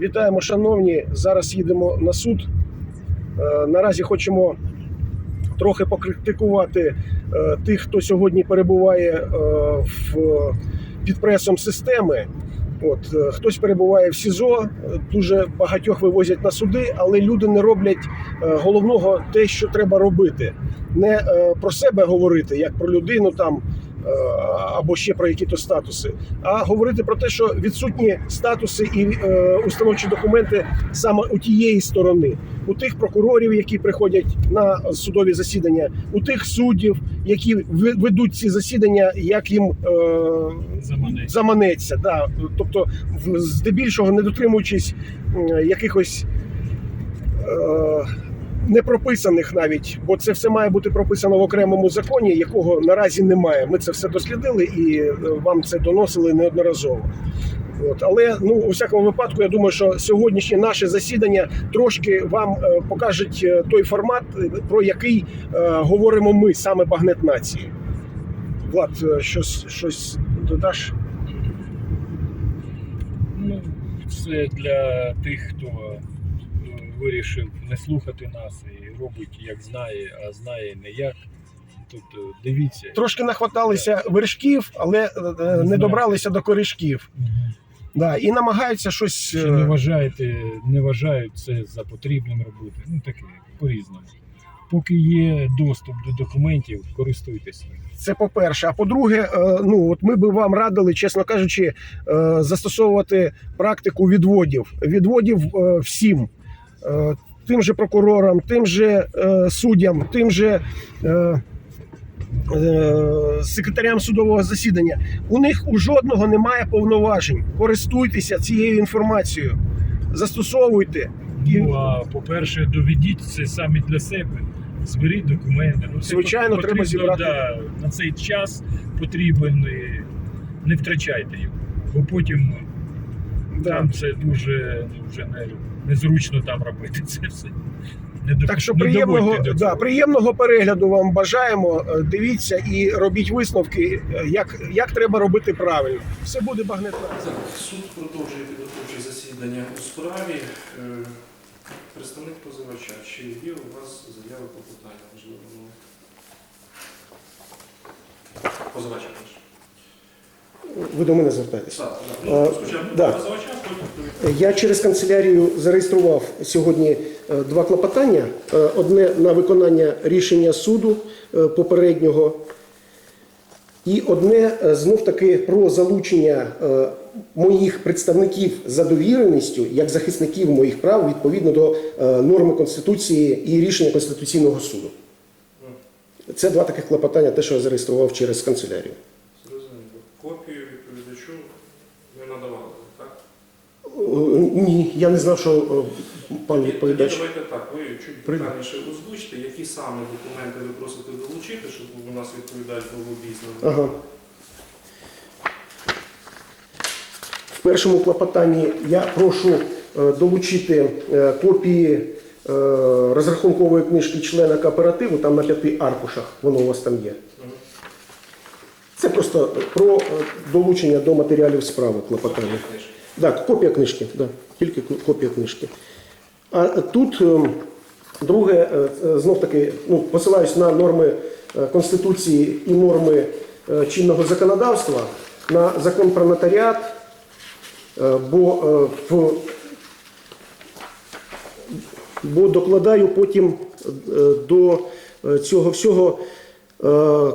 Вітаємо, шановні. Зараз їдемо на суд. Е, Наразі хочемо трохи покритикувати е, тих, хто сьогодні перебуває е, під пресом системи. От хтось перебуває в СІЗО, дуже багатьох вивозять на суди, але люди не роблять головного те, що треба робити. Не про себе говорити, як про людину там або ще про які-то статуси, а говорити про те, що відсутні статуси і е, установчі документи саме у тієї сторони, у тих прокурорів, які приходять на судові засідання, у тих суддів, які ведуть ці засідання, як їм е, Заманеться. заманеться. Да. Тобто, здебільшого не дотримуючись якихось. Не прописаних навіть, бо це все має бути прописано в окремому законі, якого наразі немає. Ми це все дослідили і е, вам це доносили неодноразово. От але ну у всякому випадку, я думаю, що сьогоднішнє наше засідання трошки вам е, покажуть е, той формат, про який говоримо ми, саме багнет нації. Влад, щось щось додаш? Ну, це для тих, хто вирішив не слухати нас і робить як знає, а знає не як. Тобто дивіться. Трошки нахваталися вершків, але е, е, не добралися до корішків. Мгм. Да, і намагаються щось. е, Чи не вважаєте, не вважають це за потрібним робити. Ну таке, по-різному. Поки є доступ до документів, користуйтесь ним. Це по-перше. А по-друге, е, ну от ми би вам радили, чесно кажучи, е, застосовувати практику відводів. Відводів е, всім. Е, Тим же прокурорам, тим же е, суддям, тим же е, секретарям судового засідання. У них у жодного немає повноважень. Користуйтеся цією інформацією, застосовуйте. Ну а по-перше, доведіть це самі для себе. Зберіть документи. Ну, Звичайно, потрібно, треба зібрати. Да, на цей час потрібен. Не втрачайте його. Бо потім. Там це дуже вже не, незручно там робити це все. Не до- Так що не приємного, до да, приємного перегляду вам бажаємо. Е, Дивіться і робіть висновки, е, як, як треба робити правильно. Все буде багнетно. Суд продовжує підготовче засідання у справі. Е, Представник позивача, чи є у вас заяви по питанню? Можливо, ну... Позивача, прошу. Ви до мене звертаєтесь. Так, так. Е. Я через канцелярію зареєстрував сьогодні е, два клопотання: Е, одне на виконання рішення суду попереднього, і одне знов таки про залучення моїх представників за довіреністю як захисників моїх прав відповідно до норми Конституції і рішення Конституційного суду. Це два таких клопотання, те, що я зареєстрував через канцелярію. Копію відповідачу не надавали, так? Е, Ні, я не знав, що е, пан Тоді відповідач. давайте так, ви чуть детальніше озвучте, які саме документи ви просите долучити, щоб у нас відповідач був обізнаний. Ага. В першому клопотанні я прошу е, долучити копії розрахункової книжки члена кооперативу, там на п'яти аркушах, воно у вас там є. Просто про е, долучення до матеріалів справи клопотання. Так, копія книжки, да, тільки копія книжки. А тут ем, друге, е, е, знов таки, ну, посилаюсь на норми е, Конституції і норми е, чинного законодавства, на закон про нотаріат, е, бо, е, в, бо докладаю потім е, до е, цього всього е,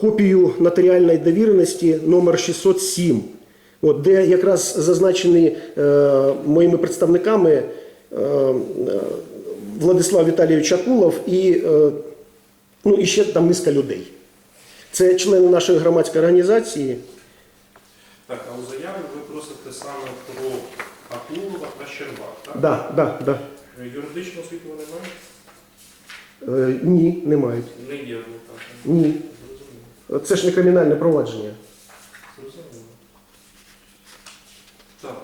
копію нотаріальної довіреності номер 607. От, де якраз зазначені е, моїми представниками е, е, Владислав Віталійович Акулов і, е, ну, і ще там низка людей. Це члени нашої громадської організації. Так, а у заяві ви просите саме про Акулова та Щербак, так? Да, да, да. Юридичну освіту вони мають? Е, ні, не мають. Не є адвокатом. Ні. Зрозуміло. Це ж не кримінальне провадження. Зрозуміло. Так.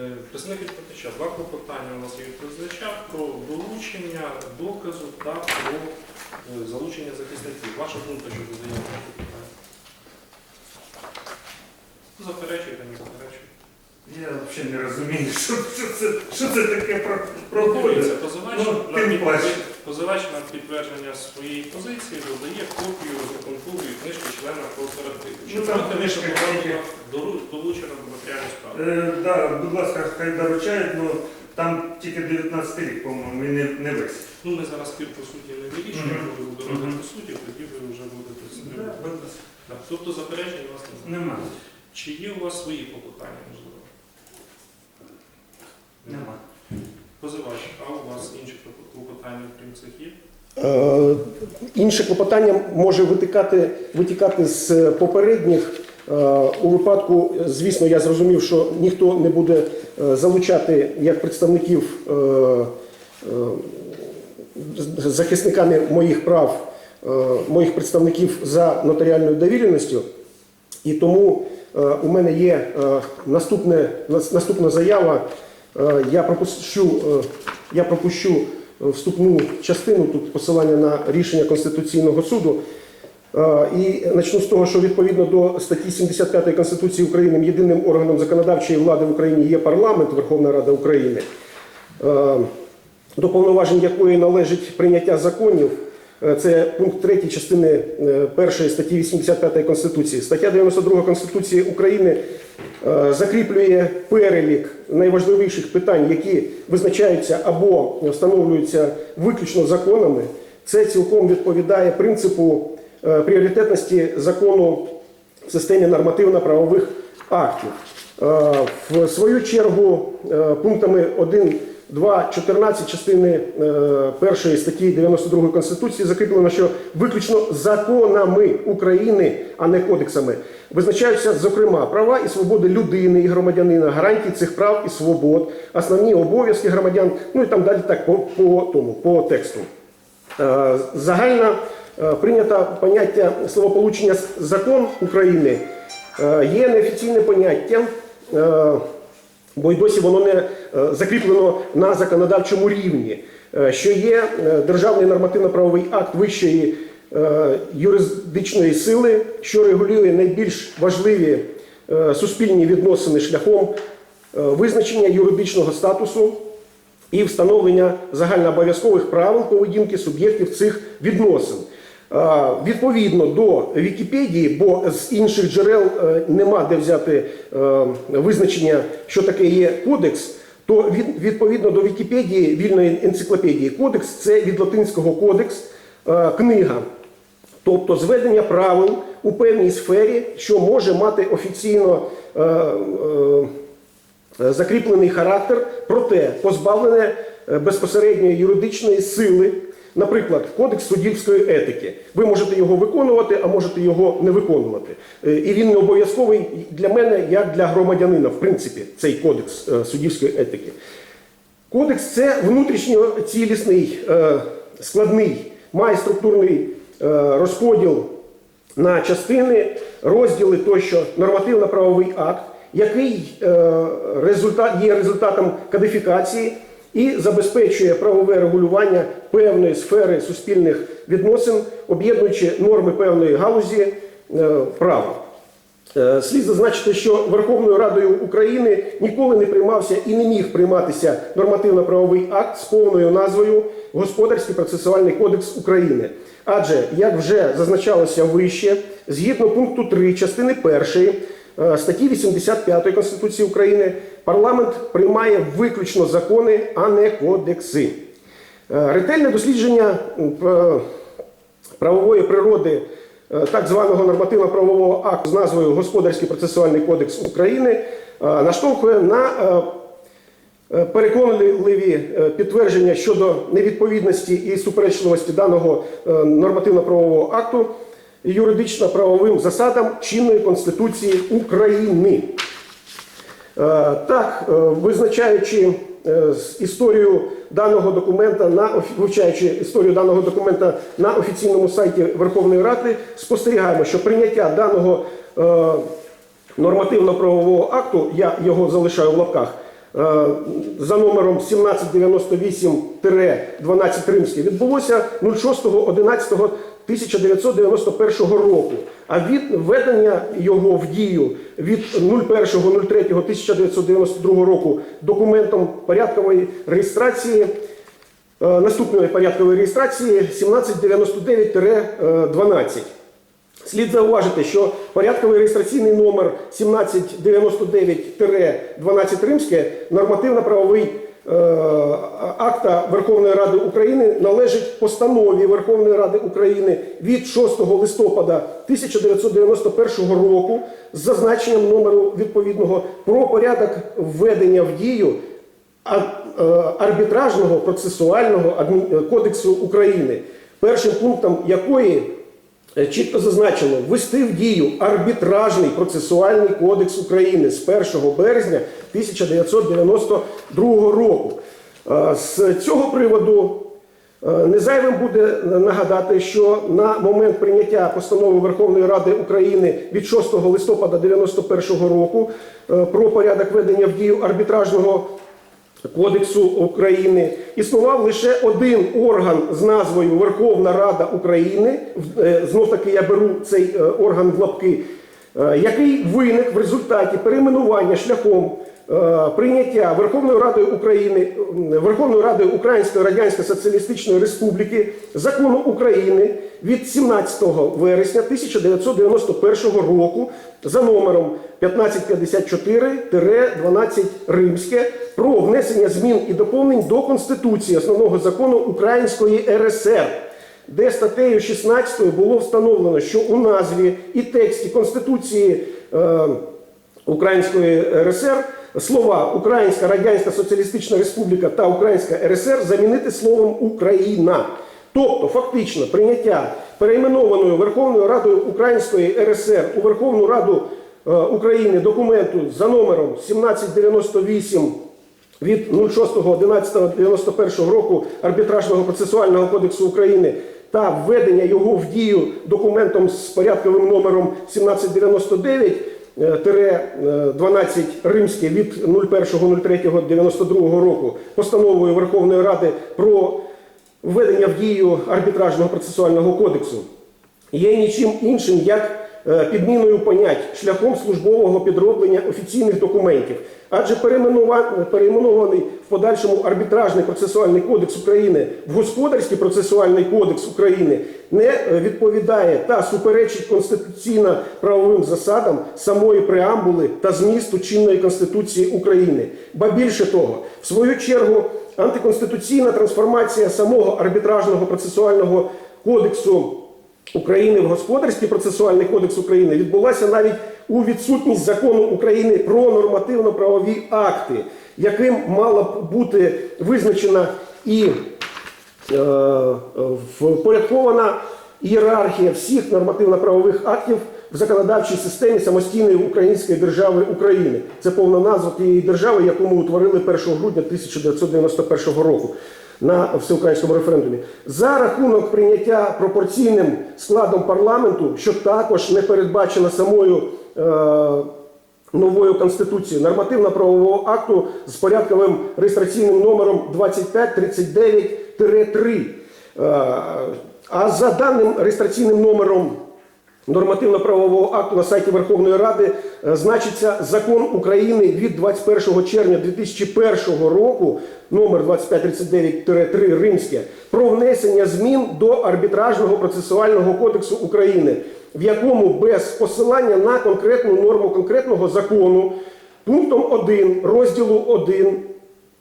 Е, Представник відповідача, два клопотання у нас є від відповідача про долучення доказу та про е, залучення захисників. Ваша думка щодо заявленого питання? Заперечуєте, не заперечуєте? Я взагалі не розумію, що, що, це, що це таке про, проходить. Дивіться, позивач, Ну, на тим паче. Позивач на підтвердження своєї позиції додає копію розрахункової книжки члена кооперативу. Ну, Що там проти книжка тільки. до матеріальної справи. Е, да, будь ласка, хай доручають, але там тільки 19 рік, по-моєму, і не, не весь. Ну, ми зараз спір по суті не вирішуємо, Мгм. коли буде розгляд Мгм. по суті, тоді ви вже будете з ним. Да, будь ласка. Так, Тобто заперечень у вас немає. Нема. Чи є у вас свої клопотання, можливо? Нема. Позивач, а у вас інші клопотання, крім цих є? Е, Інше клопотання може витикати, витікати з попередніх. Е, У випадку, звісно, я зрозумів, що ніхто не буде е, залучати як представників е, е, захисниками моїх прав, е, моїх представників за нотаріальною довіреністю. І тому е, у мене є е, наступне, наступна заява. Е, я пропущу, е, я пропущу е, вступну частину тут посилання на рішення Конституційного суду. І почну з того, що відповідно до статті 75 Конституції України єдиним органом законодавчої влади в Україні є парламент Верховна Рада України, до повноважень якої належить прийняття законів. Це пункт 3 частини 1 статті 85 Конституції. Стаття 92 Конституції України закріплює перелік найважливіших питань, які визначаються або встановлюються виключно законами. Це цілком відповідає принципу е, пріоритетності закону в системі нормативно-правових актів. Е, В свою чергу е, пунктами 1, 2, 14 частини е, першої статті 92 Конституції закріплено, що виключно законами України, а не кодексами, визначаються, зокрема, права і свободи людини і громадянина, гарантії цих прав і свобод, основні обов'язки громадян, ну і там далі так по, по тому, по тексту. Е, Загально е, прийнято поняття словополучення «с- закон України є неофіційним поняттям, е, бо й досі воно не е, закріплено на законодавчому рівні, е, що є е, державний нормативно-правовий акт вищої юридичної сили, що регулює найбільш важливі суспільні відносини шляхом визначення юридичного статусу і встановлення загальнообов'язкових правил поведінки суб'єктів цих відносин. Відповідно до Вікіпедії, бо з інших джерел е, нема де взяти е, визначення, що таке є кодекс, то відповідно до Вікіпедії вільної енциклопедії кодекс це від латинського кодекс е, книга. Тобто зведення правил у певній сфері, що може мати офіційно закріплений характер, проте позбавлене безпосередньої юридичної сили. Наприклад, кодекс суддівської етики. Ви можете його виконувати, а можете його не виконувати. Е, І він не обов'язковий для мене, як для громадянина, в принципі, цей кодекс е, суддівської етики. Кодекс це внутрішньо цілісний, е, складний, має структурний розподіл на частини, розділи тощо, нормативно-правовий акт, який є результатом кодифікації і забезпечує правове регулювання певної сфери суспільних відносин, об'єднуючи норми певної галузі е, права. Е, Слід зазначити, що Верховною Радою України ніколи не приймався і не міг прийматися нормативно-правовий акт з повною назвою Господарський процесуальний кодекс України. Адже, як вже зазначалося вище, згідно пункту 3 частини 1 е, статті 85 Конституції України, парламент приймає виключно закони, а не кодекси. Е, Ретельне дослідження правової природи е, так званого нормативно-правового акту з назвою Господарський процесуальний кодекс України е, наштовхує на е, е, переконливі е, підтвердження щодо невідповідності і суперечливості даного е, нормативно-правового акту юридично-правовим засадам чинної Конституції України. Е, Так, е, визначаючи е, історію даного документа на вивчаючи історію даного документа на офіційному сайті Верховної Ради, спостерігаємо, що прийняття даного нормативно-правового акту, я його залишаю в лапках, за номером 1798-12 римський відбулося 1991 року. А від введення його в дію від 01.03.1992 року документом порядкової реєстрації е, наступної порядкової реєстрації 1799-12. Слід зауважити, що порядковий реєстраційний номер 1799-12 римське нормативно-правовий е, акта Верховної Ради України належить постанові Верховної Ради України від 6 листопада 1991 року з зазначенням номеру відповідного про порядок введення в дію е, арбітражного процесуального кодексу України, першим пунктом якої е, чітко зазначено ввести в дію арбітражний процесуальний кодекс України з 1 березня 1992 року. Е, З цього приводу е, не зайвим буде нагадати, що на момент прийняття постанови Верховної Ради України від 6 листопада 1991 року е, про порядок ведення в дію арбітражного Кодексу України існував лише один орган з назвою Верховна Рада України. Знов таки я беру цей е, орган в лапки, е, який виник в результаті перейменування шляхом е, прийняття Верховною Радою України Верховною Радою Української Радянської Соціалістичної Республіки закону України від 17 вересня 1991 року за номером 1554-12 Римське про внесення змін і доповнень до Конституції основного закону Української РСР, де статтею 16 було встановлено, що у назві і тексті Конституції е, Української РСР слова Українська Радянська Соціалістична Республіка та Українська РСР замінити словом Україна. Тобто, фактично, прийняття перейменованою Верховною Радою Української РСР у Верховну Раду е, України документу за номером 1798 від 06.11.91 року арбітражного процесуального кодексу України та введення його в дію документом з порядковим номером 1799 е, 12 римське від 01.03.92 року постановою Верховної Ради про введення в дію арбітражного процесуального кодексу. Є нічим іншим, як е, підміною понять шляхом службового підроблення офіційних документів. Адже перейменований в подальшому арбітражний процесуальний кодекс України в господарський процесуальний кодекс України не е, відповідає та суперечить конституційно правовим засадам самої преамбули та змісту чинної Конституції України. Ба більше того, в свою чергу антиконституційна трансформація самого арбітражного процесуального кодексу України в Господарський процесуальний кодекс України відбулася навіть у відсутність закону України про нормативно-правові акти, яким мала б бути визначена і е, впорядкована ієрархія всіх нормативно-правових актів в законодавчій системі самостійної української держави України. Це повна назва тієї держави, яку ми утворили 1 грудня 1991 року на всеукраїнському референдумі. За рахунок прийняття пропорційним складом парламенту, що також не передбачено самою. Е, новою конституцією нормативно-правового акту з порядковим реєстраційним номером 2539-3. Е, А за даним реєстраційним номером нормативно-правового акту на сайті Верховної Ради е, значиться закон України від 21 червня 2001 року, номер 2539-3 Римське, про внесення змін до арбітражного процесуального кодексу України, в якому без посилання на конкретну норму конкретного закону пунктом 1 розділу 1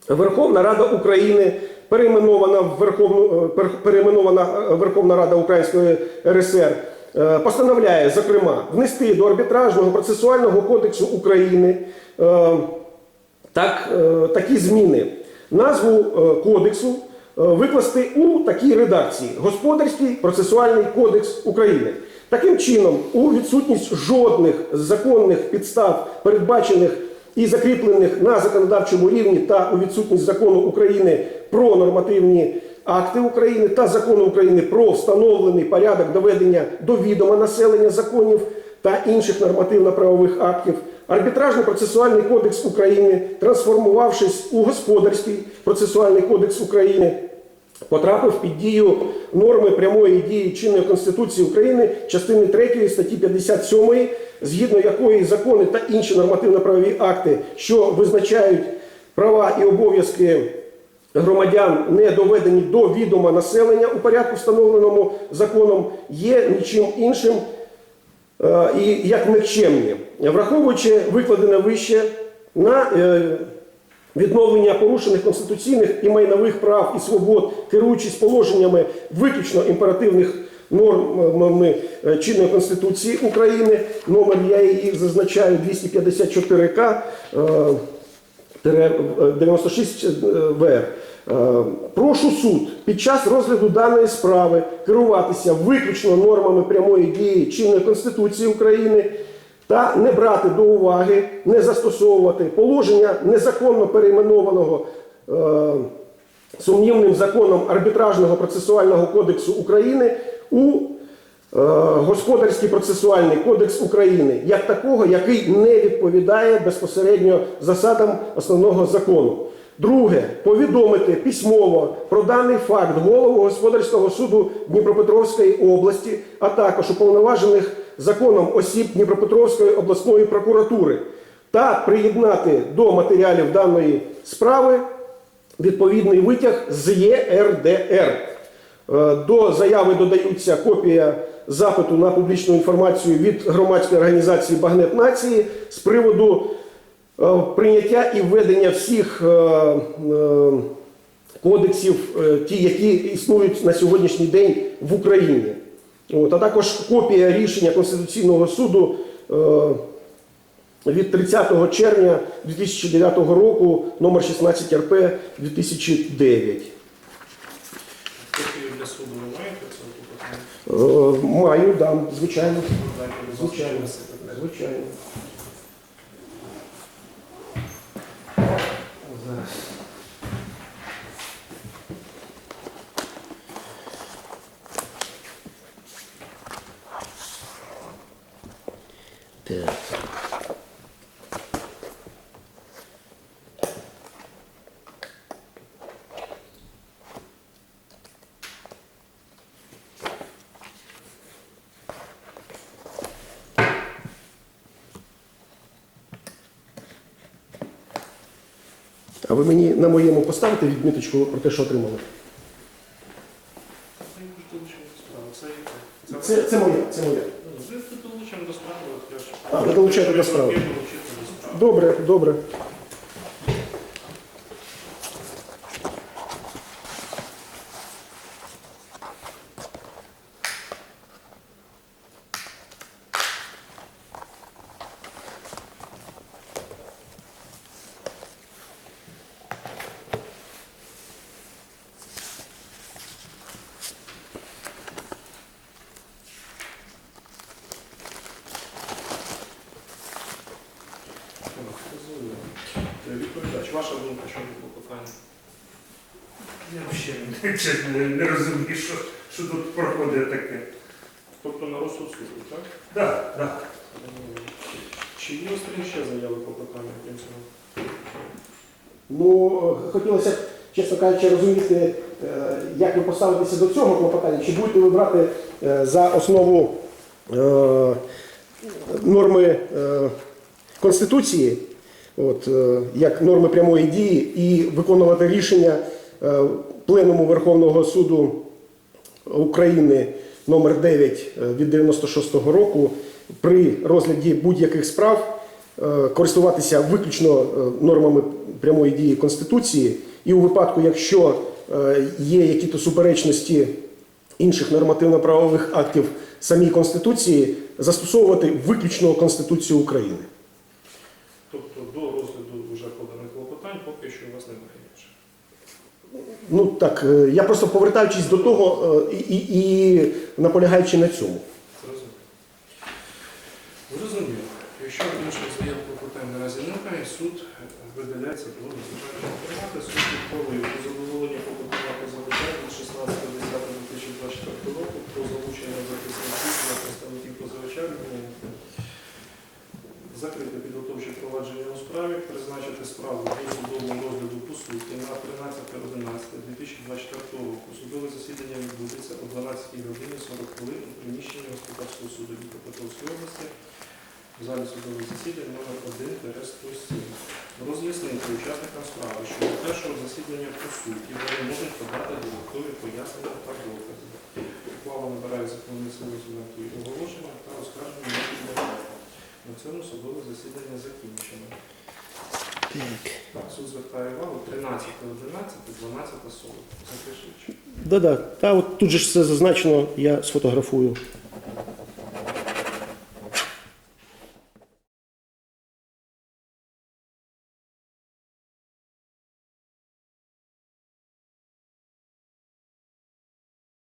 Верховна Рада України перейменована в Верховну е, е, Верховна Рада Української РСР. Е, Постановляє, зокрема, внести до арбітражного процесуального кодексу України е, так, е, такі зміни. Назву кодексу викласти у такій редакції: Господарський процесуальний кодекс України. Таким чином, у відсутність жодних законних підстав, передбачених і закріплених на законодавчому рівні та у відсутність закону України про нормативні акти України та закону України про встановлений порядок доведення до відома населення законів та інших нормативно-правових актів, арбітражний процесуальний кодекс України, трансформувавшись у господарський процесуальний кодекс України, потрапив під дію норми прямої дії чинної Конституції України частини 3 статті 57, згідно якої закони та інші нормативно-правові акти, що визначають права і обов'язки громадян, не доведені до відома населення у порядку, встановленому законом, є нічим іншим е, і як никчемні. Враховуючи викладене вище на е, відновлення порушених конституційних і майнових прав і свобод, керуючись положеннями виключно імперативних нормами е, чинної Конституції України, номер я її зазначаю 254К. Е, 96 ВР. Е, Прошу суд під час розгляду даної справи керуватися виключно нормами прямої дії чинної Конституції України та не брати до уваги, не застосовувати положення незаконно перейменованого е, сумнівним законом арбітражного процесуального кодексу України у е, Господарський процесуальний кодекс України як такого, який не відповідає безпосередньо засадам основного закону. Друге, повідомити письмово про даний факт голову господарського суду Дніпропетровської області, а також уповноважених законом осіб Дніпропетровської обласної прокуратури та приєднати до матеріалів даної справи відповідний витяг з ЄРДР. Е, До заяви додаються копія запиту на публічну інформацію від громадської організації Багнет Нації з приводу е, прийняття і введення всіх е, кодексів, ті, які існують на сьогоднішній день в Україні. От, а також копія рішення Конституційного суду від 30 червня 2009 року, номер 16 РП 2009. Для суду ви маєте це? Е, Маю, дам, звичайно. Звичайно. Звичайно. Зараз. Ви мені на моєму поставите відміточку про те, що отримали? Це. Це? Моє, це моє. Ви долучимо до справи, А, ви долучаєте до справи. Добре, добре. Е, Відповідач, ваша думка щодо клопотання? Я взагалі чесно не, не розумію, що, що тут проходить таке. Тобто на розсуд суду, так? Так, так. Чи є у ще заяви клопотання, крім цього? Ну, е, хотілося б, чесно кажучи, розуміти, е, як ви поставитеся до цього клопотання. Чи будете ви брати е, за основу е, норми е, Конституції, от, е, як норми прямої дії, і виконувати рішення Пленуму Верховного суду України номер 9 е, від 96-го року при розгляді будь-яких справ е, користуватися виключно е, нормами прямої дії Конституції, і у випадку, якщо е, є якісь суперечності інших нормативно-правових актів самій Конституції, застосовувати виключно Конституцію України. Тобто до розгляду вже поданих клопотань поки що у вас немає інших. Ну так, е, я просто повертаючись до того е, і, і, наполягаючи на цьому. Зрозуміло. Якщо інших заяв клопотань наразі немає, суд видаляється до розвитку формати. Суд ухвалив у задоволення позивача від 16.10.2024 року про залучення захисників для представників позивача закрити підготовче провадження у справі, призначити справу до судового розгляду по суті на 13.11.2024 року. Судове засідання відбудеться о 12 годині 40 хвилин у приміщенні Господарського суду Дніпропетровської області в залі судових засідань номер 1 107 Роз'яснити учасникам справи, що до першого засідання по суті вони можуть подати додаткові пояснення та докази. Ухвала набирає законні сили з моменту оголошення та оскарження. На цьому судове засідання закінчено. Так, суд звертає увагу 13, 11, 12, 40. Запишіть. Да-да. Та от тут же ж все зазначено, я сфотографую.